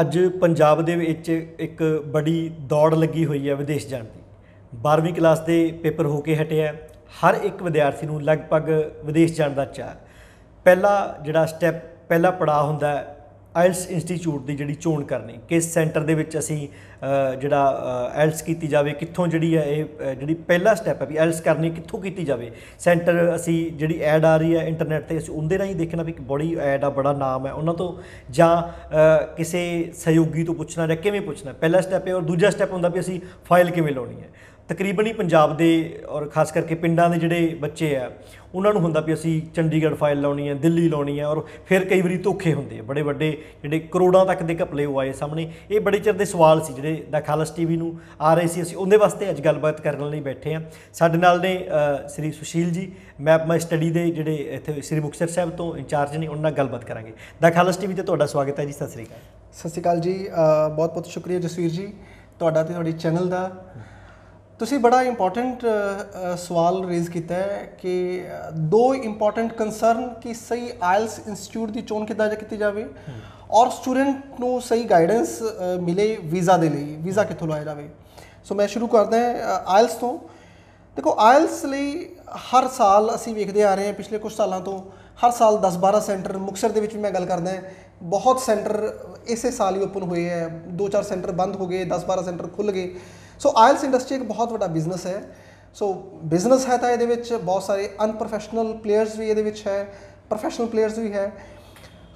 ਅੱਜ ਪੰਜਾਬ ਦੇ ਵਿੱਚ ਇੱਕ ਬੜੀ ਦੌੜ ਲੱਗੀ ਹੋਈ ਹੈ ਵਿਦੇਸ਼ ਜਾਣ ਦੀ। 12ਵੀਂ ਕਲਾਸ ਦੇ ਪੇਪਰ ਹੋ ਕੇ ਹਟਿਆ ਹਰ ਇੱਕ ਵਿਦਿਆਰਥੀ ਨੂੰ ਲਗਭਗ ਵਿਦੇਸ਼ ਜਾਣ ਦਾ ਚਾਅ। ਪਹਿਲਾ ਜਿਹੜਾ ਸਟੈਪ, ਪਹਿਲਾ ਪੜਾਅ ਹੁੰਦਾ ਆਇਲਸ ਇੰਸਟੀਚਿਊਟ ਦੀ ਜਿਹੜੀ ਚੋਣ ਕਰਨੀ, ਕਿਸ ਸੈਂਟਰ ਦੇ ਵਿੱਚ ਅਸੀਂ ਜਿਹੜਾ ਆਇਲਸ ਕੀਤੀ ਜਾਵੇ, ਕਿੱਥੋਂ ਜਿਹੜੀ ਹੈ ਇਹ ਜਿਹੜੀ ਪਹਿਲਾ ਸਟੈਪ ਹੈ ਵੀ ਆਇਲਸ ਕਰਨੀ ਕਿੱਥੋਂ ਕੀਤੀ ਜਾਵੇ। ਸੈਂਟਰ ਅਸੀਂ ਜਿਹੜੀ ਐਡ ਆ ਰਹੀ ਹੈ ਇੰਟਰਨੈਟ ਤੇ ਅਸੀਂ ਉਹਦੇ ਰਾਹੀਂ ਦੇਖਣਾ ਵੀ ਇੱਕ ਬੜੀ ਐਡ ਆ, ਬੜਾ ਨਾਮ ਹੈ, ਉਹਨਾਂ ਤੋਂ ਜਾਂ ਕਿਸੇ ਸਹਿਯੋਗੀ ਤੋਂ ਪੁੱਛਣਾ ਜਾਂ ਕਿਵੇਂ ਪੁੱਛਣਾ। ਪਹਿਲਾ ਸਟੈਪ ਹੈ ਔਰ ਦੂਜਾ ਸਟੈਪ ਹੁੰਦਾ ਵੀ ਅਸੀਂ ਫਾਈਲ ਕਿਵੇਂ ਲਾਉਣੀ ਹੈ। ਤਕਰੀਬਨ ਹੀ ਪੰਜਾਬ ਦੇ ਔਰ ਖਾਸ ਕਰਕੇ ਪਿੰਡਾਂ ਦੇ ਜਿਹੜੇ ਬੱਚੇ ਆ, ਉਹਨਾਂ ਨੂੰ ਹੁੰਦਾ ਵੀ ਅਸੀਂ ਚੰਡੀਗੜ੍ਹ ਫਾਈਲ ਲਾਉਣੀ ਹੈ ਦਿੱਲੀ ਲਾਉਣੀ ਹੈ ਔਰ ਫਿਰ ਕਈ ਵਾਰੀ ਧੋਖੇ ਹੁੰਦੇ ਆ। ਬੜੇ ਵੱਡੇ ਜਿਹੜੇ ਕਰੋੜਾਂ ਤੱਕ ਦੇ ਘਪਲੇ ਉਹ ਆਏ ਸਾਹਮਣੇ। ਇਹ ਬੜੇ ਚਿਰ ਦੇ ਸਵਾਲ ਸੀ ਜਿਹੜੇ ਦਾ ਖਾਲਸ ਟੀਵੀ ਨੂੰ ਆ ਰਹੇ ਸੀ। ਅਸੀਂ ਉਹਦੇ ਵਾਸਤੇ ਅੱਜ ਗੱਲਬਾਤ ਕਰਨ ਲਈ ਬੈਠੇ ਆ ਸਾਡੇ ਨਾਲ ਨੇ ਸ੍ਰੀ ਸੁਸ਼ੀਲ ਜੀ। ਮੈਪ ਮਾਈ ਸਟੱਡੀ ਦੇ ਜਿਹੜੇ ਇੱਥੇ ਸ੍ਰੀ ਮੁਕਤਸਰ ਸਾਹਿਬ ਤੋਂ ਇੰਚਾਰਜ ਨੇ, ਉਹਨਾਂ ਨਾਲ ਗੱਲਬਾਤ ਕਰਾਂਗੇ। ਦਾ ਖਾਲਸ ਟੀਵੀ ਤੇ ਤੁਹਾਡਾ ਸਵਾਗਤ ਹੈ ਜੀ। ਸਤਿ ਸ੍ਰੀ ਅਕਾਲ। ਸਤਿ ਸ਼੍ਰੀ ਅਕਾਲ ਜੀ। ਬਹੁਤ ਬਹੁਤ ਸ਼ੁਕਰੀਆ ਜਸਵੀਰ ਜੀ। ਤੁਹਾਡਾ ਤੇ ਤੁਹਾਡੀ ਚੈਨਲ ਦਾ ਤੁਸੀਂ ਬੜਾ ਇੰਪੋਰਟੈਂਟ ਸਵਾਲ ਰੇਜ਼ ਕੀਤਾ ਹੈ ਕਿ ਦੋ ਇੰਪੋਰਟੈਂਟ ਕੰਸਰਨ ਕਿ ਸਹੀ ਆਇਲਸ ਇੰਸਟੀਚਿਊਟ ਦੀ ਚੋਣ ਕਿੱਦਾਂ ਕੀਤੀ ਜਾਵੇ ਔਰ ਸਟੂਡੈਂਟ ਨੂੰ ਸਹੀ ਗਾਈਡੈਂਸ ਮਿਲੇ ਵੀਜ਼ਾ ਦੇ ਲਈ ਵੀਜ਼ਾ ਕਿੱਥੋਂ ਲਾਇਆ ਜਾਵੇ। ਸੋ ਮੈਂ ਸ਼ੁਰੂ ਕਰਦਾ ਹਾਂ ਆਇਲਸ ਤੋਂ। ਦੇਖੋ ਆਇਲਸ ਲਈ ਹਰ ਸਾਲ ਅਸੀਂ ਵੇਖਦੇ ਆ ਰਹੇ ਹਾਂ, ਪਿਛਲੇ ਕੁਝ ਸਾਲਾਂ ਤੋਂ ਹਰ ਸਾਲ 10-12 ਸੈਂਟਰ ਮੁਕਸਰ ਦੇ ਵਿੱਚ ਵੀ ਮੈਂ ਗੱਲ ਕਰਦਾ ਹਾਂ। ਬਹੁਤ ਸੈਂਟਰ ਇਸੇ ਸਾਲ ਹੀ ਓਪਨ ਹੋਏ ਹੈ। ਦੋ ਚਾਰ ਸੈਂਟਰ ਬੰਦ ਹੋ ਗਏ 10-12 ਸੈਂਟਰ ਖੁੱਲ ਗਏ। ਸੋ ਆਇਲਸ ਇੰਡਸਟਰੀ ਇੱਕ ਬਹੁਤ ਵੱਡਾ ਬਿਜ਼ਨਸ ਹੈ। ਸੋ ਬਿਜ਼ਨਸ ਹੈ ਤਾਂ ਇਹਦੇ ਵਿੱਚ ਬਹੁਤ ਸਾਰੇ ਅਨਪ੍ਰੋਫੈਸ਼ਨਲ ਪਲੇਅਰਸ ਵੀ ਇਹਦੇ ਵਿੱਚ ਹੈ ਪ੍ਰੋਫੈਸ਼ਨਲ ਪਲੇਅਰਸ ਵੀ ਹੈ।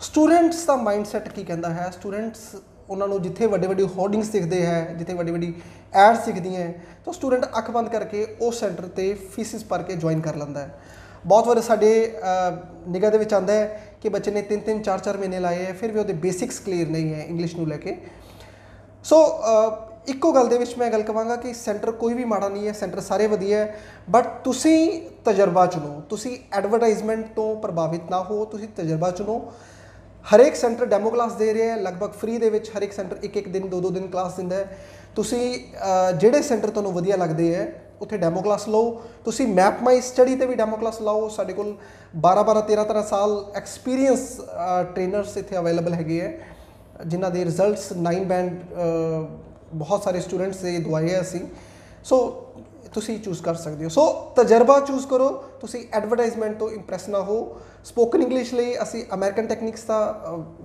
ਸਟੂਡੈਂਟਸ ਦਾ ਮਾਈਂਡਸੈਟ ਕੀ ਕਹਿੰਦਾ ਹੈ? ਸਟੂਡੈਂਟਸ ਉਹਨਾਂ ਨੂੰ ਜਿੱਥੇ ਵੱਡੇ ਵੱਡੇ ਹੋਰਡਿੰਗਸ ਦਿਖਦੇ ਹੈ, ਜਿੱਥੇ ਵੱਡੀ ਵੱਡੀ ਐਡਸ ਦਿਖਦੀਆਂ ਹੈ, ਤਾਂ ਸਟੂਡੈਂਟ ਅੱਖ ਬੰਦ ਕਰਕੇ ਉਸ ਸੈਂਟਰ ਤੇ ਫੀਸਿਸ ਭਰ ਕੇ ਜੁਆਇਨ ਕਰ ਲੈਂਦਾ ਹੈ। ਬਹੁਤ ਵਾਰ ਸਾਡੇ ਨਿਗਾਹ ਦੇ ਵਿੱਚ ਆਉਂਦਾ ਹੈ ਕਿ ਬੱਚੇ ਨੇ 3-3 4-4 ਮਹੀਨੇ ਲਾਏ ਹੈ, ਫਿਰ ਵੀ ਉਹਦੇ ਬੇਸਿਕਸ ਕਲੀਅਰ ਨਹੀਂ ਹੈ ਇੰਗਲਿਸ਼ ਨੂੰ ਲੈ ਕੇ। ਸੋ ਇੱਕੋ ਗੱਲ ਦੇ ਵਿੱਚ ਮੈਂ ਗੱਲ ਕਵਾਂਗਾ ਕਿ ਸੈਂਟਰ ਕੋਈ ਵੀ ਮਾੜਾ ਨਹੀਂ ਹੈ, ਸੈਂਟਰ ਸਾਰੇ ਵਧੀਆ ਹੈ। ਬਟ ਤੁਸੀਂ ਤਜਰਬਾ ਚੁਣੋ, ਤੁਸੀਂ ਐਡਵਰਟਾਈਜ਼ਮੈਂਟ ਤੋਂ ਪ੍ਰਭਾਵਿਤ ਨਾ ਹੋ, ਤੁਸੀਂ ਤਜਰਬਾ ਚੁਣੋ। ਹਰੇਕ ਸੈਂਟਰ ਡੈਮੋ ਕਲਾਸ ਦੇ ਰਿਹਾ ਹੈ, ਲਗਭਗ ਫ੍ਰੀ ਦੇ ਵਿੱਚ ਹਰੇਕ ਸੈਂਟਰ ਇੱਕ ਇੱਕ ਦਿਨ ਦੋ ਦੋ ਦਿਨ ਕਲਾਸ ਦਿੰਦਾ ਹੈ। ਤੁਸੀਂ ਜਿਹੜੇ ਸੈਂਟਰ ਤੁਹਾਨੂੰ ਵਧੀਆ ਲੱਗਦੇ ਹੈ, ਉੱਥੇ ਡੈਮੋ ਕਲਾਸ ਲਓ। ਤੁਸੀਂ ਮੈਪ ਮਾਈ ਸਟੱਡੀ ਤੇ ਵੀ ਡੈਮੋ ਕਲਾਸ ਲਾਓ। ਸਾਡੇ ਕੋਲ 12 12 13 13 ਸਾਲ ਐਕਸਪੀਰੀਅੰਸ ਟ੍ਰੇਨਰਸ ਇੱਥੇ ਅਵੇਲੇਬਲ ਹੈਗੇ ਹੈ, ਜਿਨ੍ਹਾਂ ਦੇ ਰਿਜ਼ਲਟਸ 9 ਬੈਂਡ ਬਹੁਤ ਸਾਰੇ ਸਟੂਡੈਂਟਸ ਦੇ ਦਵਾਏ ਆ ਅਸੀਂ। ਸੋ ਤੁਸੀਂ ਚੂਜ਼ ਕਰ ਸਕਦੇ ਹੋ। ਸੋ ਤਜਰਬਾ ਚੂਜ਼ ਕਰੋ। ਤੁਸੀਂ ਐਡਵਰਟਾਈਜ਼ਮੈਂਟ ਤੋਂ ਇੰਪ੍ਰੈਸ ਨਾ ਹੋ। ਸਪੋਕਨ ਇੰਗਲਿਸ਼ ਲਈ ਅਸੀਂ ਅਮਰੀਕਨ ਟੈਕਨੀਕਸ ਦਾ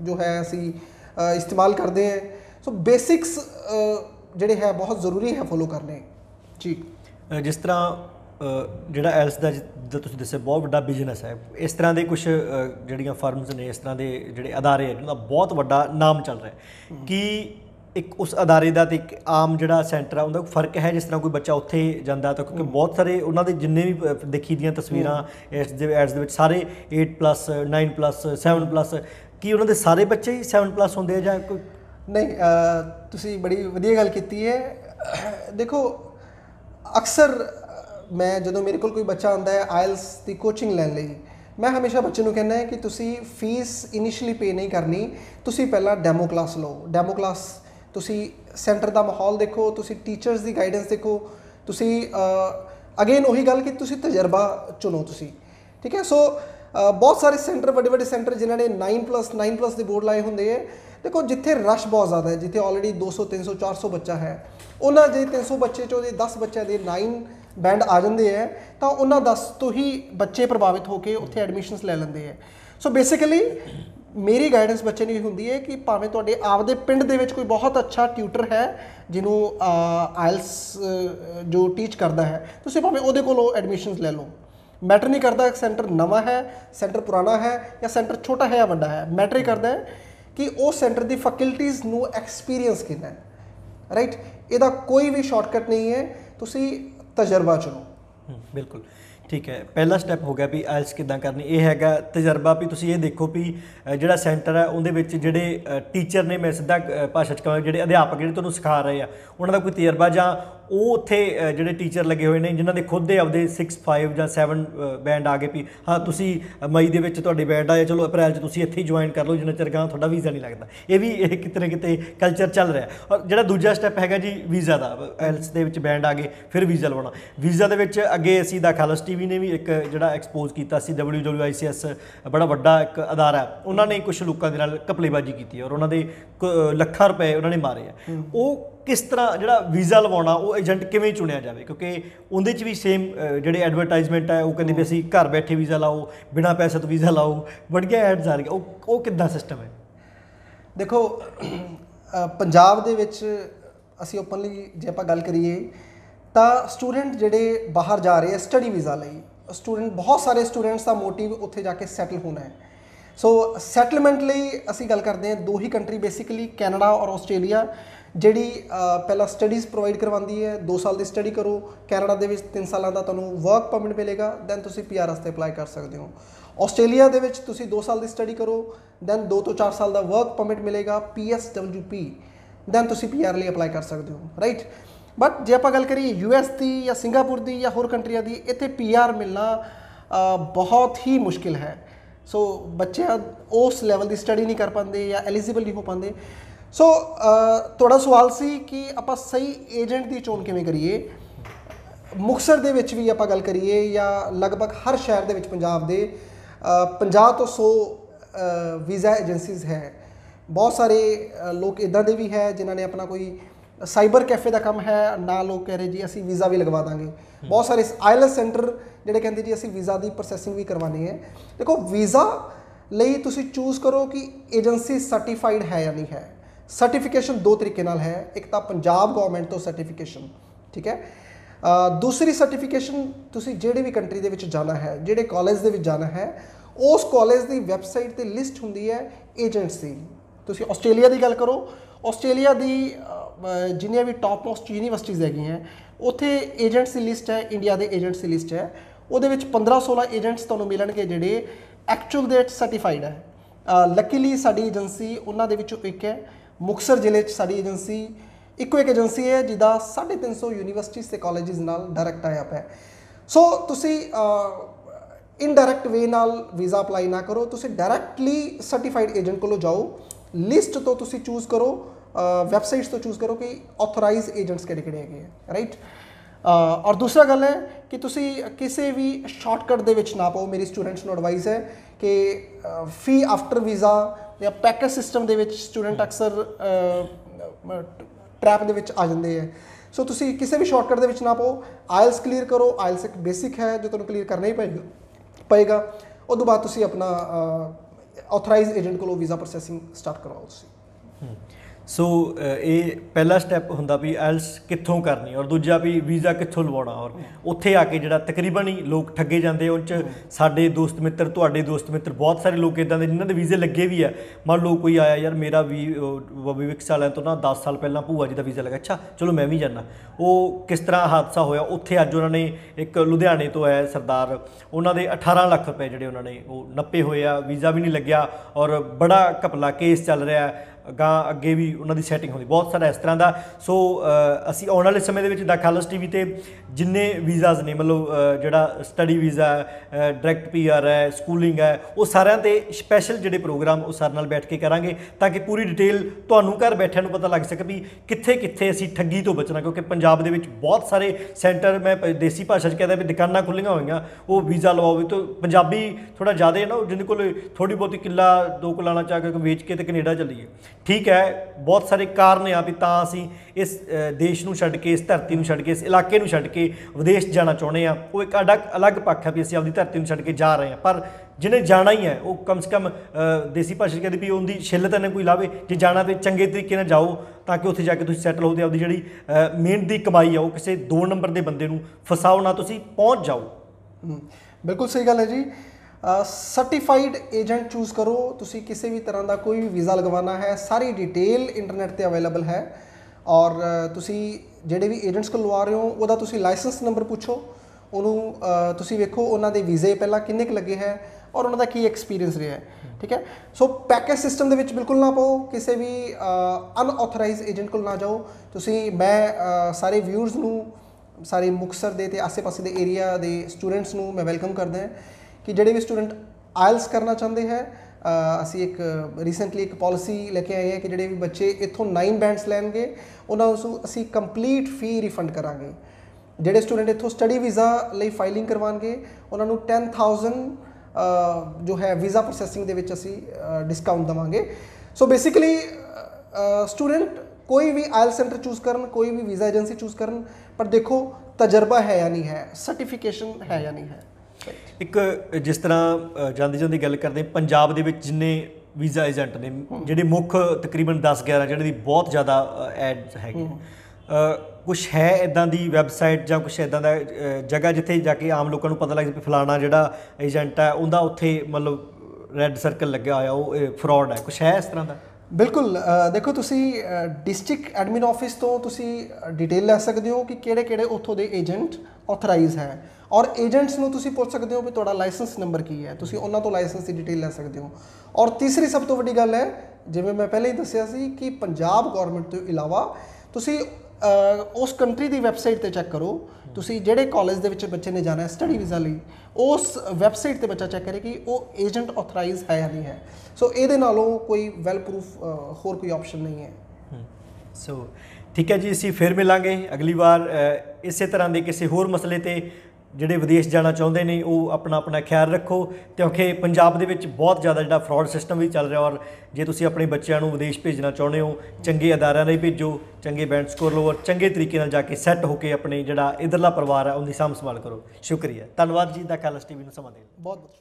ਜੋ ਹੈ ਅਸੀਂ ਇਸਤੇਮਾਲ ਕਰਦੇ ਹਾਂ। ਸੋ ਬੇਸਿਕਸ ਜਿਹੜੇ ਹੈ ਬਹੁਤ ਜ਼ਰੂਰੀ ਹੈ ਫੋਲੋ ਕਰਨੇ। ਜੀ। ਜਿਸ ਤਰ੍ਹਾਂ ਜਿਹੜਾ ਐਲਸ ਦਾ ਜਿੱਦਾਂ ਤੁਸੀਂ ਦੱਸਿਆ ਬਹੁਤ ਵੱਡਾ ਬਿਜ਼ਨਸ ਹੈ। ਇਸ ਤਰ੍ਹਾਂ ਦੇ ਕੁਝ ਜਿਹੜੀਆਂ ਫਰਮਸ ਨੇ ਇਸ ਤਰ੍ਹਾਂ ਦੇ ਜਿਹੜੇ ਅਦਾਰੇ ਹੈ ਜਿਹਨਾਂ ਦਾ ਬਹੁਤ ਵੱਡਾ ਨਾਮ ਚੱਲ ਰਿਹਾ ਹੈ। ਕਿ ਇੱਕ ਉਸ ਅਦਾਰੇ ਦਾ ਤੇ ਇੱਕ ਆਮ ਜਿਹੜਾ ਸੈਂਟਰ ਆ ਉਹਦਾ ਕੋਈ ਫ਼ਰਕ ਹੈ ਜਿਸ ਤਰ੍ਹਾਂ ਕੋਈ ਬੱਚਾ ਉੱਥੇ ਜਾਂਦਾ ਤਾਂ ਕਿਉਂਕਿ ਬਹੁਤ ਸਾਰੇ ਉਹਨਾਂ ਦੇ ਜਿੰਨੇ ਵੀ ਦੇਖੀ ਦੀਆਂ ਤਸਵੀਰਾਂ ਇਸ ਦੇ ਐਡਸ ਦੇ ਵਿੱਚ ਸਾਰੇ 8+ 9+ 7+ ਕੀ ਉਹਨਾਂ ਦੇ ਸਾਰੇ ਬੱਚੇ ਹੀ 7+ ਹੁੰਦੇ ਆ ਜਾਂ ਕੋਈ? ਨਹੀਂ ਤੁਸੀਂ ਬੜੀ ਵਧੀਆ ਗੱਲ ਕੀਤੀ ਹੈ ਦੇਖੋ ਅਕਸਰ ਮੈਂ ਜਦੋਂ ਮੇਰੇ ਕੋਲ ਕੋਈ ਬੱਚਾ ਆਉਂਦਾ ਹੈ ਆਇਲਸ ਦੀ ਕੋਚਿੰਗ ਲੈਣ ਲਈ ਮੈਂ ਹਮੇਸ਼ਾ ਬੱਚੇ ਨੂੰ ਕਹਿੰਦਾ ਹੈ ਕਿ ਤੁਸੀਂ ਫੀਸ ਇਨੀਸ਼ੀਅਲੀ ਪੇ ਨਹੀਂ ਕਰਨੀ ਤੁਸੀਂ ਪਹਿਲਾਂ ਡੈਮੋ ਕਲਾਸ ਲਓ। ਡੈਮੋ ਕਲਾਸ ਤੁਸੀਂ ਸੈਂਟਰ ਦਾ ਮਾਹੌਲ ਦੇਖੋ, ਤੁਸੀਂ ਟੀਚਰਸ ਦੀ ਗਾਈਡੈਂਸ ਦੇਖੋ, ਤੁਸੀਂ ਅਗੇਨ ਉਹੀ ਗੱਲ ਕਿ ਤੁਸੀਂ ਤਜਰਬਾ ਚੁਣੋ ਤੁਸੀਂ, ਠੀਕ ਹੈ? ਸੋ ਬਹੁਤ ਸਾਰੇ ਸੈਂਟਰ ਵੱਡੇ ਵੱਡੇ ਸੈਂਟਰ ਜਿਨ੍ਹਾਂ ਨੇ 9+ 9+ ਦੇ ਬੋਰਡ ਲਾਏ ਹੁੰਦੇ ਹੈ ਦੇਖੋ ਜਿੱਥੇ ਰਸ਼ ਬਹੁਤ ਜ਼ਿਆਦਾ ਹੈ, ਜਿੱਥੇ ਆਲਰੇਡੀ 200 300 400 ਬੱਚਾ ਹੈ, ਉਹਨਾਂ ਜੇ 300 ਬੱਚੇ ਚੋਂ ਦੇ 10 ਬੱਚਿਆਂ ਦੇ 9 ਬੈਂਡ ਆ ਜਾਂਦੇ ਹੈ ਤਾਂ ਉਹਨਾਂ 10 ਤੋਂ ਹੀ ਬੱਚੇ ਪ੍ਰਭਾਵਿਤ ਹੋ ਕੇ ਉੱਥੇ ਐਡਮਿਸ਼ਨਸ ਲੈ ਲੈਂਦੇ ਹੈ ਸੋ ਬੇਸਿਕਲੀ ਮੇਰੀ ਗਾਈਡੈਂਸ ਬੱਚੇ ਨੂੰ ਇਹ ਹੁੰਦੀ ਹੈ ਕਿ ਭਾਵੇਂ ਤੁਹਾਡੇ ਆਪਦੇ ਪਿੰਡ ਦੇ ਵਿੱਚ ਕੋਈ ਬਹੁਤ ਅੱਛਾ ਟਿਊਟਰ ਹੈ, ਜਿਹਨੂੰ ਆਇਲਸ ਜੋ ਟੀਚ ਕਰਦਾ ਹੈ, ਤੁਸੀਂ ਭਾਵੇਂ ਉਹਦੇ ਕੋਲੋਂ ਐਡਮਿਸ਼ਨਸ ਲੈ ਲਓ। ਮੈਟਰ ਨਹੀਂ ਕਰਦਾ ਸੈਂਟਰ ਨਵਾਂ ਹੈ ਸੈਂਟਰ ਪੁਰਾਣਾ ਹੈ ਜਾਂ ਸੈਂਟਰ ਛੋਟਾ ਹੈ ਜਾਂ ਵੱਡਾ ਹੈ। ਮੈਟਰ ਹੀ ਕਰਦਾ ਹੈ ਕਿ ਉਹ ਸੈਂਟਰ ਦੀ ਫੈਕਲਟੀਆਂ ਨੂੰ ਐਕਸਪੀਰੀਅੰਸ ਕਿੰਨਾ ਹੈ। ਰਾਈਟ ਇਹਦਾ ਕੋਈ ਵੀ ਸ਼ਾਰਟਕਟ ਨਹੀਂ ਹੈ। ਤੁਸੀਂ ਤਜਰਬਾ ਚੁਣੋ। ਬਿਲਕੁਲ। ਠੀਕ ਹੈ, ਪਹਿਲਾ ਸਟੈਪ ਹੋ ਗਿਆ ਵੀ ਆਇਲਸ ਕਿਦਾਂ ਕਰਨੀ। ਇਹ ਹੈਗਾ ਤਜਰਬਾ ਵੀ ਤੁਸੀਂ ਇਹ ਦੇਖੋ ਵੀ ਜਿਹੜਾ ਸੈਂਟਰ ਹੈ, ਉਹਦੇ ਵਿੱਚ ਜਿਹੜੇ ਟੀਚਰ ਨੇ ਮੈਂ ਸਿੱਧਾ ਭਾਸ਼ਾ ਚ ਕਹਾਂ ਜਿਹੜੇ ਅਧਿਆਪਕ ਜਿਹੜੇ ਤੁਹਾਨੂੰ ਸਿਖਾ ਰਹੇ ਆ, ਉਹਨਾਂ ਦਾ ਕੋਈ ਤਜਰਬਾ ਜਾਂ ਉਹ ਉੱਥੇ ਜਿਹੜੇ ਟੀਚਰ ਲੱਗੇ ਹੋਏ ਨੇ ਜਿਨ੍ਹਾਂ ਦੇ ਖੁਦ ਦੇ ਆਪਦੇ 6 5 ਜਾਂ 7 ਬੈਂਡ ਆ ਗਏ ਵੀ ਹਾਂ ਤੁਸੀਂ ਮਈ ਦੇ ਵਿੱਚ ਤੁਹਾਡੇ ਬੈਂਡ ਆਇਆ ਚਲੋ ਅਪ੍ਰੈਲ 'ਚ ਤੁਸੀਂ ਇੱਥੇ ਹੀ ਜੁਆਇਨ ਕਰ ਲਓ ਜਿੰਨਾ ਚਿਰ ਗਾਂ ਤੁਹਾਡਾ ਵੀਜ਼ਾ ਨਹੀਂ ਲੱਗਦਾ। ਇਹ ਵੀ ਇਹ ਕਿਤੇ ਨਾ ਕਿਤੇ ਕਲਚਰ ਚੱਲ ਰਿਹਾ। ਔਰ ਜਿਹੜਾ ਦੂਜਾ ਸਟੈਪ ਹੈਗਾ ਜੀ ਵੀਜ਼ਾ ਦਾ। ਐਲਸ ਦੇ ਵਿੱਚ ਬੈਂਡ ਆ ਗਏ ਫਿਰ ਵੀਜ਼ਾ ਲਵਾਉਣਾ। ਵੀਜ਼ਾ ਦੇ ਵਿੱਚ ਅੱਗੇ ਅਸੀਂ ਦਾ ਖਾਲਸ ਟੀਵੀ ਨੇ ਵੀ ਇੱਕ ਜਿਹੜਾ ਐਕਸਪੋਜ਼ ਕੀਤਾ ਸੀ WWICS ਬੜਾ ਵੱਡਾ ਇੱਕ ਅਦਾਰਾ। ਉਹਨਾਂ ਨੇ ਕੁਝ ਲੋਕਾਂ ਦੇ ਨਾਲ ਕਪਲੇਬਾਜ਼ੀ ਕੀਤੀ ਔਰ ਉਹਨਾਂ ਦੇ ਲੱਖਾਂ ਰੁਪਏ ਉਹਨਾਂ ਨੇ ਮਾਰੇ ਆ। ਉਹ ਕਿਸ ਤਰ੍ਹਾਂ ਜਿਹੜਾ ਵੀਜ਼ਾ ਲਵਾਉਣਾ, ਉਹ ਏਜੰਟ ਕਿਵੇਂ ਚੁਣਿਆ ਜਾਵੇ? ਕਿਉਂਕਿ ਉਹਦੇ ਚ ਵੀ ਸੇਮ ਜਿਹੜੇ ਐਡਵਰਟਾਈਜ਼ਮੈਂਟ ਹੈ, ਉਹ ਕਹਿੰਦੇ ਵੀ ਅਸੀਂ ਘਰ ਬੈਠੇ ਵੀਜ਼ਾ ਲਾਓ, ਬਿਨਾਂ ਪੈਸੇ ਤੋਂ ਵੀਜ਼ਾ ਲਾਓ ਵੱਡੀਆਂ ਐਡਸ ਆ ਰਹੀਆਂ। ਉਹ ਉਹ ਕਿੱਦਾਂ ਸਿਸਟਮ ਹੈ? ਦੇਖੋ ਪੰਜਾਬ ਦੇ ਵਿੱਚ ਅਸੀਂ ਓਪਨਲੀ ਜੇ ਆਪਾਂ ਗੱਲ ਕਰੀਏ, ਤਾਂ ਸਟੂਡੈਂਟ ਜਿਹੜੇ ਬਾਹਰ ਜਾ ਰਹੇ ਆ ਸਟੱਡੀ ਵੀਜ਼ਾ ਲਈ ਸਟੂਡੈਂਟ ਬਹੁਤ ਸਾਰੇ ਸਟੂਡੈਂਟਸ ਦਾ ਮੋਟਿਵ ਉੱਥੇ ਜਾ ਕੇ ਸੈਟਲ ਹੋਣਾ ਹੈ। ਸੋ ਸੈਟਲਮੈਂਟ ਲਈ ਅਸੀਂ ਗੱਲ ਕਰਦੇ ਹਾਂ, ਦੋ ਹੀ ਕੰਟਰੀ ਬੇਸਿਕਲੀ ਕੈਨੇਡਾ ਔਰ ਆਸਟ੍ਰੇਲੀਆ। ਜਿਹੜੀ ਪਹਿਲਾਂ ਸਟੱਡੀਜ਼ ਪ੍ਰੋਵਾਈਡ ਕਰਵਾਉਂਦੀ ਹੈ 2 ਸਾਲ ਦੀ ਸਟੱਡੀ ਕਰੋ, ਕੈਨੇਡਾ ਦੇ ਵਿੱਚ 3 ਸਾਲਾਂ ਦਾ ਤੁਹਾਨੂੰ ਵਰਕ ਪਰਮਿਟ ਮਿਲੇਗਾ ਦੈਨ ਤੁਸੀਂ ਪੀਆਰ ਵਾਸਤੇ ਅਪਲਾਈ ਕਰ ਸਕਦੇ ਹੋ। ਆਸਟ੍ਰੇਲੀਆ ਦੇ ਵਿੱਚ ਤੁਸੀਂ 2 ਸਾਲ ਦੀ ਸਟੱਡੀ ਕਰੋ ਦੈਨ 2 ਤੋਂ 4 ਸਾਲ ਦਾ ਵਰਕ ਪਰਮਿਟ ਮਿਲੇਗਾ PSWP ਦੈਨ ਤੁਸੀਂ ਪੀਆਰ ਲਈ ਅਪਲਾਈ ਕਰ ਸਕਦੇ ਹੋ ਰਾਈਟ ਬਟ ਜੇ ਆਪਾਂ ਗੱਲ ਕਰੀਏ ਯੂਐਸ ਦੀ ਜਾਂ ਸਿੰਗਾਪੁਰ ਦੀ ਜਾਂ ਹੋਰ ਕੰਟਰੀਆਂ ਦੀ, ਇੱਥੇ ਪੀਆਰ ਮਿਲਣਾ ਬਹੁਤ ਹੀ ਮੁਸ਼ਕਿਲ ਹੈ। ਸੋ ਬੱਚੇ ਉਸ ਲੈਵਲ ਦੀ ਸਟੱਡੀ ਨਹੀਂ ਕਰ ਪਾਉਂਦੇ ਜਾਂ ਐਲੀਜੀਬਲ ਨਹੀਂ ਹੋ ਪਾਉਂਦੇ। ਸੋ uh, ਤੁਹਾਡਾ ਸਵਾਲ ਸੀ ਕਿ ਆਪਾਂ ਸਹੀ ਏਜੰਟ ਦੀ ਚੋਣ ਕਿਵੇਂ ਕਰੀਏ? ਮੁਕਤਸਰ ਦੇ ਵਿੱਚ ਵੀ ਆਪਾਂ ਗੱਲ ਕਰੀਏ ਜਾਂ ਲਗਭਗ ਹਰ ਸ਼ਹਿਰ ਦੇ ਵਿੱਚ ਪੰਜਾਬ ਦੇ ਅ, 50 ਤੋਂ 100 ਵੀਜ਼ਾ ਏਜੰਸੀਜ਼ ਹੈ। ਬਹੁਤ ਸਾਰੇ ਲੋਕ ਇਦਾਂ ਦੇ ਵੀ ਹੈ ਜਿਨ੍ਹਾਂ ਨੇ ਆਪਣਾ ਕੋਈ ਸਾਈਬਰ ਕੈਫੇ ਦਾ ਕੰਮ ਹੈ ਨਾ ਲੋਕ ਕਹਿ ਰਹੇ ਜੀ ਅਸੀਂ ਵੀਜ਼ਾ ਵੀ ਲਗਵਾ ਦਾਂਗੇ। ਬਹੁਤ ਸਾਰੇ ਆਈਲੈਸ ਸੈਂਟਰ ਜਿਹੜੇ ਕਹਿੰਦੇ ਜੀ ਅਸੀਂ ਵੀਜ਼ਾ ਦੀ ਪ੍ਰੋਸੈਸਿੰਗ ਵੀ ਕਰਵਾਉਣੀ ਹੈ। ਦੇਖੋ ਵੀਜ਼ਾ ਲਈ ਤੁਸੀਂ ਚੂਜ਼ ਕਰੋ ਕਿ ਏਜੰਸੀ ਸਰਟੀਫਾਈਡ ਹੈ ਜਾਂ ਨਹੀਂ ਹੈ। ਸਰਟੀਫਿਕੇਸ਼ਨ ਦੋ ਤਰੀਕੇ ਨਾਲ ਹੈ। ਇੱਕ ਤਾਂ ਪੰਜਾਬ ਗਵਰਨਮੈਂਟ ਤੋਂ ਸਰਟੀਫਿਕੇਸ਼ਨ ਠੀਕ ਹੈ? ਦੂਸਰੀ ਸਰਟੀਫਿਕੇਸ਼ਨ ਤੁਸੀਂ ਜਿਹੜੇ ਵੀ ਕੰਟਰੀ ਦੇ ਵਿੱਚ ਜਾਣਾ ਹੈ, ਜਿਹੜੇ ਕਾਲਜ ਦੇ ਵਿੱਚ ਜਾਣਾ ਹੈ, ਉਸ ਕਾਲਜ ਦੀ ਵੈਬਸਾਈਟ ਤੇ ਲਿਸਟ ਹੁੰਦੀ ਹੈ ਏਜੰਟਸ ਦੀ ਤੁਸੀਂ ਆਸਟ੍ਰੇਲੀਆ ਦੀ ਗੱਲ ਕਰੋ। ਆਸਟ੍ਰੇਲੀਆ ਦੀ ਜਿੰਨੀਆਂ ਵੀ ਟਾਪ ਮੋਸਟ ਯੂਨੀਵਰਸਿਟੀਜ਼ ਹੈਗੀਆਂ, ਉੱਥੇ ਏਜੰਟਸ ਦੀ ਲਿਸਟ ਹੈ ਇੰਡੀਆ ਦੇ ਏਜੰਟਸ ਦੀ ਲਿਸਟ ਹੈ। ਉਹਦੇ ਵਿੱਚ 15 16 ਏਜੰਟਸ ਤੁਹਾਨੂੰ ਮਿਲਣਗੇ ਜਿਹੜੇ ਐਕਚੁਅਲ ਦੇ ਸਰਟੀਫਾਈਡ ਹੈ। ਲੱਕੀਲੀ ਸਾਡੀ ਏਜੰਸੀ ਉਹਨਾਂ ਦੇ ਵਿੱਚੋਂ ਇੱਕ ਹੈ। ਮੁਕਸਰ ਜ਼ਿਲ੍ਹੇ 'ਚ ਸਾਡੀ ਏਜੰਸੀ ਇੱਕੋ ਇੱਕ ਏਜੰਸੀ ਹੈ ਜਿਹਦਾ 350 ਯੂਨੀਵਰਸਿਟੀਜ਼ ਤੇ ਕਾਲਜਸ ਨਾਲ ਡਾਇਰੈਕਟ ਆਇਆ ਹੈ ਸੋ ਤੁਸੀਂ ਇਨਡਾਇਰੈਕਟ ਵੇ ਨਾਲ ਵੀਜ਼ਾ ਅਪਲਾਈ ਨਾ ਕਰੋ, ਤੁਸੀਂ ਡਾਇਰੈਕਟਲੀ ਸਰਟੀਫਾਈਡ ਏਜੰਟ ਕੋਲੋਂ ਜਾਓ। ਲਿਸਟ ਤੋਂ ਤੁਸੀਂ ਚੂਜ਼ ਕਰੋ ਵੈਬਸਾਈਟਸ ਤੋਂ ਚੂਜ਼ ਕਰੋ ਕਿ ਆਥੋਰਾਈਜ਼ ਏਜੰਟਸ ਕਿਹੜੇ ਕਿਹੜੇ ਹੈਗੇ ਆ ਰਾਈਟ ਔਰ ਦੂਸਰਾ ਗੱਲ ਹੈ ਕਿ ਤੁਸੀਂ ਕਿਸੇ ਵੀ ਸ਼ਾਰਟਕਟ ਦੇ ਵਿੱਚ ਨਾ ਪਾਓ, ਮੇਰੀ ਸਟੂਡੈਂਟਸ ਨੂੰ ਐਡਵਾਈਸ ਹੈ ਕਿ ਫੀ ਆਫਟਰ ਵੀਜ਼ਾ ਜਾਂ ਪੈਕੇਜ ਸਿਸਟਮ ਦੇ ਵਿੱਚ ਸਟੂਡੈਂਟ ਅਕਸਰ ਟ੍ਰੈਪ ਦੇ ਵਿੱਚ ਆ ਜਾਂਦੇ ਹੈ। ਸੋ ਤੁਸੀਂ ਕਿਸੇ ਵੀ ਸ਼ਾਰਟਕਟ ਦੇ ਵਿੱਚ ਨਾ ਪਾਓ ਆਇਲਸ ਕਲੀਅਰ ਕਰੋ ਆਇਲਸ ਇੱਕ ਬੇਸਿਕ ਹੈ ਜੋ ਤੁਹਾਨੂੰ ਕਲੀਅਰ ਕਰਨਾ ਹੀ ਪਏਗਾ ਪਏਗਾ। ਉਸ ਤੋਂ ਬਾਅਦ ਤੁਸੀਂ ਆਪਣਾ ਆਥੋਰਾਈਜ਼ ਏਜੰਟ ਕੋਲੋਂ ਵੀਜ਼ਾ ਪ੍ਰੋਸੈਸਿੰਗ ਸਟਾਰਟ ਕਰਵਾਓ ਤੁਸੀਂ। ਸੋ ਇਹ ਪਹਿਲਾ ਸਟੈਪ ਹੁੰਦਾ ਵੀ ਐਲਸ ਕਿੱਥੋਂ ਕਰਨੀ ਔਰ ਦੂਜਾ ਵੀ ਵੀਜ਼ਾ ਕਿੱਥੋਂ ਲਵਾਉਣਾ ਔਰ ਉੱਥੇ ਆ ਕੇ ਜਿਹੜਾ ਤਕਰੀਬਨ ਹੀ ਲੋਕ ਠੱਗੇ ਜਾਂਦੇ ਉਹ ਚ ਸਾਡੇ ਦੋਸਤ ਮਿੱਤਰ, ਤੁਹਾਡੇ ਦੋਸਤ ਮਿੱਤਰ, ਬਹੁਤ ਸਾਰੇ ਲੋਕ ਇਦਾਂ ਦੇ ਜਿਨ੍ਹਾਂ ਦੇ ਵੀਜ਼ੇ ਲੱਗੇ ਵੀ ਆ। ਮੰਨ ਲਓ ਕੋਈ ਆਇਆ ਯਾਰ ਮੇਰਾ ਵੀ ਵਿਵਿਕਸ ਵਾਲਿਆਂ ਤੋਂ ਨਾ 10 ਸਾਲ ਪਹਿਲਾਂ ਭੂਆ ਜੀ ਦਾ ਵੀਜ਼ਾ ਲੱਗਾ। ਅੱਛਾ, ਚਲੋ ਮੈਂ ਵੀ ਜਾਣਾ ਉਹ ਕਿਸ ਤਰ੍ਹਾਂ ਹਾਦਸਾ ਹੋਇਆ? ਉੱਥੇ ਅੱਜ ਉਹਨਾਂ ਨੇ ਇੱਕ ਲੁਧਿਆਣੇ ਤੋਂ ਆਇਆ ਸਰਦਾਰ। ਉਹਨਾਂ ਦੇ 18 ਲੱਖ ਰੁਪਏ ਜਿਹੜੇ ਉਹਨਾਂ ਨੇ ਉਹ ਨੱਪੇ ਹੋਏ ਆ ਵੀਜ਼ਾ ਵੀ ਨਹੀਂ ਲੱਗਿਆ ਔਰ ਬੜਾ ਘਪਲਾ ਕੇਸ ਚੱਲ ਰਿਹਾ। ਹੈ ਅਗਾਂਹ ਅੱਗੇ ਵੀ ਉਹਨਾਂ ਦੀ ਸੈਟਿੰਗ ਹੁੰਦੀ, ਬਹੁਤ ਸਾਰਾ ਇਸ ਤਰ੍ਹਾਂ ਦਾ। ਸੋ ਅਸੀਂ ਆਉਣ ਵਾਲੇ ਸਮੇਂ ਦੇ ਵਿੱਚ ਦਾ ਖਾਲਸ ਟੀਵੀ ਤੇ ਜਿੰਨੇ ਵੀਜ਼ਾਸ ਨੇ, ਮਤਲਬ ਜਿਹੜਾ ਸਟੱਡੀ ਵੀਜ਼ਾ ਡਾਇਰੈਕਟ ਪੀਆਰ ਹੈ ਸਕੂਲਿੰਗ ਹੈ, ਉਹ ਸਾਰਿਆਂ ਤੇ ਸਪੈਸ਼ਲ ਜਿਹੜੇ ਪ੍ਰੋਗਰਾਮ ਉਹ ਸਰ ਨਾਲ ਬੈਠ ਕੇ ਕਰਾਂਗੇ ਤਾਂ ਕਿ ਪੂਰੀ ਡਿਟੇਲ ਤੁਹਾਨੂੰ ਘਰ ਬੈਠਿਆਂ ਨੂੰ ਪਤਾ ਲੱਗ ਸਕੇ ਵੀ ਕਿੱਥੇ ਕਿੱਥੇ ਅਸੀਂ ਠੱਗੀ ਤੋਂ ਬਚਣਾ, ਕਿਉਂਕਿ ਪੰਜਾਬ ਦੇ ਵਿੱਚ ਬਹੁਤ ਸਾਰੇ ਸੈਂਟਰ ਮੈਂ ਦੇਸੀ ਭਾਸ਼ਾ 'ਚ ਕਹਿੰਦਾ ਵੀ ਦੁਕਾਨਾਂ ਖੁੱਲੀਆਂ ਹੋਈਆਂ, ਉਹ ਵੀਜ਼ਾ ਲਵਾਓ ਵੀ ਤਾਂ ਪੰਜਾਬੀ ਥੋੜਾ ਜ਼ਿਆਦਾ ਹੈ ਨਾ ਉਹ ਜਿਹਦੇ ਕੋਲ ਥੋੜੀ ਬਹੁਤੀ ਕਿੱਲਾ, ਦੋ ਕੁਲਾਣਾ ਚਾਹ ਕੇ ਵੇਚ ਕੇ ਤੇ ਕੈਨੇਡਾ ਚੱਲੀਏ। ਠੀਕ ਹੈ, ਬਹੁਤ ਸਾਰੇ ਕਾਰਨ ਆ ਵੀ ਤਾਂ ਅਸੀਂ ਇਸ ਦੇਸ਼ ਨੂੰ ਛੱਡ ਕੇ, ਇਸ ਧਰਤੀ ਨੂੰ ਛੱਡ ਕੇ, ਇਸ ਇਲਾਕੇ ਨੂੰ ਛੱਡ ਕੇ ਵਿਦੇਸ਼ ਜਾਣਾ ਚਾਹੁੰਦੇ ਆ। ਉਹ ਇੱਕ ਅਲੱਗ ਅਲੱਗ ਪੱਖ ਹੈ ਵੀ ਅਸੀਂ ਆਪਣੀ ਧਰਤੀ ਨੂੰ ਛੱਡ ਕੇ ਜਾ ਰਹੇ ਹਾਂ ਪਰ ਜਿਹਨੇ ਜਾਣਾ ਹੀ ਹੈ, ਉਹ ਕਮ ਸੇ ਕਮ ਦੇਸੀ ਭਾਸ਼ਾ 'ਚ ਕਹਿੰਦੇ ਵੀ ਉਹਦੀ ਛਿੱਲ ਤਾਂ ਨਾ ਕੋਈ ਲਾਵੇ, ਜੇ ਜਾਣਾ ਤੇ ਚੰਗੇ ਤਰੀਕੇ ਨਾਲ ਜਾਓ ਤਾਂ ਕਿ ਉੱਥੇ ਜਾ ਕੇ ਤੁਸੀਂ ਸੈਟਲ ਹੋ ਤੇ ਆਪਦੀ ਜਿਹੜੀ ਮਿਹਨਤ ਦੀ ਕਮਾਈ ਆ, ਉਹ ਕਿਸੇ ਦੋ ਨੰਬਰ ਦੇ ਬੰਦੇ ਨੂੰ ਫਸਾਓ, ਨਾ ਤੁਸੀਂ ਪਹੁੰਚ ਜਾਓ। ਬਿਲਕੁਲ ਸਹੀ ਗੱਲ ਹੈ ਜੀ। ਸਰਟੀਫਾਈਡ ਏਜੰਟ ਚੂਜ਼ ਕਰੋ। ਤੁਸੀਂ ਕਿਸੇ ਵੀ ਤਰ੍ਹਾਂ ਦਾ ਕੋਈ ਵੀ ਵੀਜ਼ਾ ਲਗਵਾਉਣਾ ਹੈ, ਸਾਰੀ ਡਿਟੇਲ ਇੰਟਰਨੈਟ ਤੇ ਅਵੇਲੇਬਲ ਹੈ। ਔਰ ਤੁਸੀਂ ਜਿਹੜੇ ਵੀ ਏਜੰਟਸ ਕੋਲ ਲਵਾ ਰਹੇ ਹੋ, ਉਹਦਾ ਤੁਸੀਂ ਲਾਇਸੈਂਸ ਨੰਬਰ ਪੁੱਛੋ। ਉਹਨੂੰ ਤੁਸੀਂ ਵੇਖੋ ਉਹਨਾਂ ਦੇ ਵੀਜ਼ੇ ਪਹਿਲਾਂ ਕਿੰਨੇ ਕੁ ਲੱਗੇ ਹੈ ਔਰ ਉਹਨਾਂ ਦਾ ਕੀ ਐਕਸਪੀਰੀਅੰਸ ਰਿਹਾ ਹੈ। ਠੀਕ ਹੈ? ਸੋ ਪੈਕੇਜ ਸਿਸਟਮ ਦੇ ਵਿੱਚ ਬਿਲਕੁਲ ਨਾ ਪਾਓ, ਕਿਸੇ ਵੀ ਅਨਆਥੋਰਾਈਜ਼ ਏਜੰਟ ਕੋਲ ਨਾ ਜਾਓ। ਤੁਸੀਂ, ਮੈਂ ਸਾਰੇ ਵਿਊਅਰਸ ਨੂੰ, ਸਾਰੇ ਮੁਕਸਰ ਦੇ ਤੇ ਆਸ-ਪਾਸੇ ਦੇ ਏਰੀਆ ਦੇ ਸਟੂਡੈਂਟਸ ਨੂੰ ਮੈਂ ਵੈਲਕਮ ਕਰਦਾ ਹਾਂ। ਕਿ ਜਿਹੜੇ ਵੀ ਸਟੂਡੈਂਟ ਆਇਲਸ ਕਰਨਾ ਚਾਹੁੰਦੇ ਹੈ ਅਸੀਂ ਇੱਕ ਰੀਸੈਂਟਲੀ ਇੱਕ ਪਾਲਿਸੀ ਲੈ ਕੇ ਆਏ ਹਾਂ ਕਿ ਜਿਹੜੇ ਵੀ ਬੱਚੇ ਇੱਥੋਂ 9 ਬੈਂਡਸ ਲੈਣਗੇ ਉਹਨਾਂ ਨੂੰ ਅਸੀਂ ਕੰਪਲੀਟ ਫੀ ਰਿਫੰਡ ਕਰਾਂਗੇ। ਜਿਹੜੇ ਸਟੂਡੈਂਟ ਇੱਥੋਂ ਸਟੱਡੀ ਵੀਜ਼ਾ ਲਈ ਫਾਈਲਿੰਗ ਕਰਵਾਉਣਗੇ ਉਹਨਾਂ ਨੂੰ 10000 ਅ, ਜੋ ਹੈ ਵੀਜ਼ਾ ਪ੍ਰੋਸੈਸਿੰਗ ਦੇ ਵਿੱਚ ਅਸੀਂ ਡਿਸਕਾਊਂਟ ਦਵਾਂਗੇ। ਸੋ ਬੇਸਿਕਲੀ ਸਟੂਡੈਂਟ ਕੋਈ ਵੀ ਆਇਲ ਸੈਂਟਰ ਚੂਜ਼ ਕਰਨ ਕੋਈ ਵੀ ਵੀਜ਼ਾ ਏਜੰਸੀ ਚੂਜ਼ ਕਰਨ ਪਰ ਦੇਖੋ ਤਜਰਬਾ ਹੈ ਜਾਂ ਨਹੀਂ ਹੈ ਸਰਟੀਫਿਕੇਸ਼ਨ ਹੈ ਜਾਂ ਨਹੀਂ ਹੈ। ਇੱਕ ਜਿਸ ਤਰ੍ਹਾਂ ਜਾਂਦੀ ਜਾਂਦੀ ਗੱਲ ਕਰਦੇ ਪੰਜਾਬ ਦੇ ਵਿੱਚ ਜਿੰਨੇ ਵੀਜ਼ਾ ਏਜੰਟ ਨੇ ਜਿਹੜੇ ਮੁੱਖ ਤਕਰੀਬਨ 10 11 ਜਿਹੜੇ ਦੀ ਬਹੁਤ ਜ਼ਿਆਦਾ ਐਡ ਹੈਗੇ ਕੁਝ ਹੈ। ਇਦਾਂ ਦੀ ਵੈਬਸਾਈਟ ਜਾਂ ਕੁਝ ਇਦਾਂ ਦਾ ਜਗ੍ਹਾ ਜਿੱਥੇ ਜਾ ਕੇ ਆਮ ਲੋਕਾਂ ਨੂੰ ਪਤਾ ਲੱਗ ਜਾਵੇ ਫਲਾਣਾ ਜਿਹੜਾ ਏਜੰਟ ਹੈ ਉਹਦਾ ਉੱਥੇ ਮਤਲਬ ਰੈੱਡ ਸਰਕਲ ਲੱਗਿਆ ਹੋਇਆ ਉਹ ਫਰਾਡ ਹੈ। ਕੁਝ ਹੈ ਇਸ ਤਰ੍ਹਾਂ ਦਾ? ਬਿਲਕੁਲ ਦੇਖੋ ਤੁਸੀਂ ਡਿਸਟ੍ਰਿਕਟ ਐਡਮਿਨ ਆਫਿਸ ਤੋਂ ਤੁਸੀਂ ਡਿਟੇਲ ਲੈ ਸਕਦੇ ਹੋ ਕਿ ਕਿਹੜੇ ਕਿਹੜੇ ਉੱਥੋਂ ਦੇ ਏਜੰਟ ਆਥੋਰਾਈਜ਼ ਹੈ। ਔਰ ਏਜੰਟਸ ਨੂੰ ਤੁਸੀਂ ਪੁੱਛ ਸਕਦੇ ਹੋ ਵੀ ਤੁਹਾਡਾ ਲਾਇਸੈਂਸ ਨੰਬਰ ਕੀ ਹੈ। ਤੁਸੀਂ ਉਹਨਾਂ ਤੋਂ ਲਾਇਸੈਂਸ ਦੀ ਡਿਟੇਲ ਲੈ ਸਕਦੇ ਹੋ। ਔਰ ਤੀਸਰੀ ਸਭ ਤੋਂ ਵੱਡੀ ਗੱਲ ਹੈ, ਜਿਵੇਂ ਮੈਂ ਪਹਿਲੇ ਹੀ ਦੱਸਿਆ ਸੀ ਕਿ ਪੰਜਾਬ ਗਵਰਨਮੈਂਟ ਤੋਂ ਇਲਾਵਾ ਤੁਸੀਂ ਉਸ ਕੰਟਰੀ ਦੀ ਵੈਬਸਾਈਟ ਤੇ ਚੈੱਕ ਕਰੋ। ਤੁਸੀਂ ਜਿਹੜੇ ਕਾਲਜ ਦੇ ਵਿੱਚ ਬੱਚੇ ਨੇ ਜਾਣਾ ਹੈ ਸਟੱਡੀ ਵੀਜ਼ਾ ਲਈ, ਉਸ ਵੈਬਸਾਈਟ ਤੇ ਬੱਚਾ ਚੈੱਕ ਕਰੇ ਕਿ ਉਹ ਏਜੰਟ ਆਥੋਰਾਈਜ਼ ਹੈ ਜਾਂ ਨਹੀਂ ਹੈ। ਸੋ ਇਹਦੇ ਨਾਲੋਂ ਕੋਈ ਵੈਲ ਪ੍ਰੂਫ ਹੋਰ ਕੋਈ ਆਪਸ਼ਨ ਨਹੀਂ ਹੈ। ਸੋ ਠੀਕ ਹੈ ਜੀ, ਅਸੀਂ ਫਿਰ ਮਿਲਾਂਗੇ ਅਗਲੀ ਵਾਰ ਇਸੇ ਤਰ੍ਹਾਂ ਦੇ ਕਿਸੇ ਹੋਰ ਮਸਲੇ ਤੇ ਜਿਹੜੇ ਵਿਦੇਸ਼ ਜਾਣਾ ਚਾਹੁੰਦੇ ਨੇ, ਉਹ ਆਪਣਾ ਆਪਣਾ ਖਿਆਲ ਰੱਖੋ, ਕਿਉਂਕਿ ਪੰਜਾਬ ਦੇ ਵਿੱਚ ਬਹੁਤ ਜ਼ਿਆਦਾ ਜਿਹੜਾ ਫਰਾਡ ਸਿਸਟਮ ਵੀ ਚੱਲ ਰਿਹਾ ਔਰ ਜੇ ਤੁਸੀਂ ਆਪਣੇ ਬੱਚਿਆਂ ਨੂੰ ਵਿਦੇਸ਼ ਭੇਜਣਾ ਚਾਹੁੰਦੇ ਹੋ, ਚੰਗੇ ਅਦਾਰਿਆਂ ਲਈ ਭੇਜੋ, ਚੰਗੇ ਬੈਂਡ ਸਕੋਰ ਲਓ ਔਰ ਚੰਗੇ ਤਰੀਕੇ ਨਾਲ ਜਾ ਕੇ ਸੈੱਟ ਹੋ ਕੇ ਆਪਣੇ ਜਿਹੜਾ ਇਧਰਲਾ ਪਰਿਵਾਰ ਹੈ ਉਹਦੀ ਸਾਂਭ ਸੰਭਾਲ ਕਰੋ। ਸ਼ੁਕਰੀਆ। ਧੰਨਵਾਦ ਜੀ, ਦਾ ਕਾਲਸ ਟੀਵੀ ਨੂੰ ਸਮਾਂ ਦੇਣ। ਬਹੁਤ ਬਹੁਤ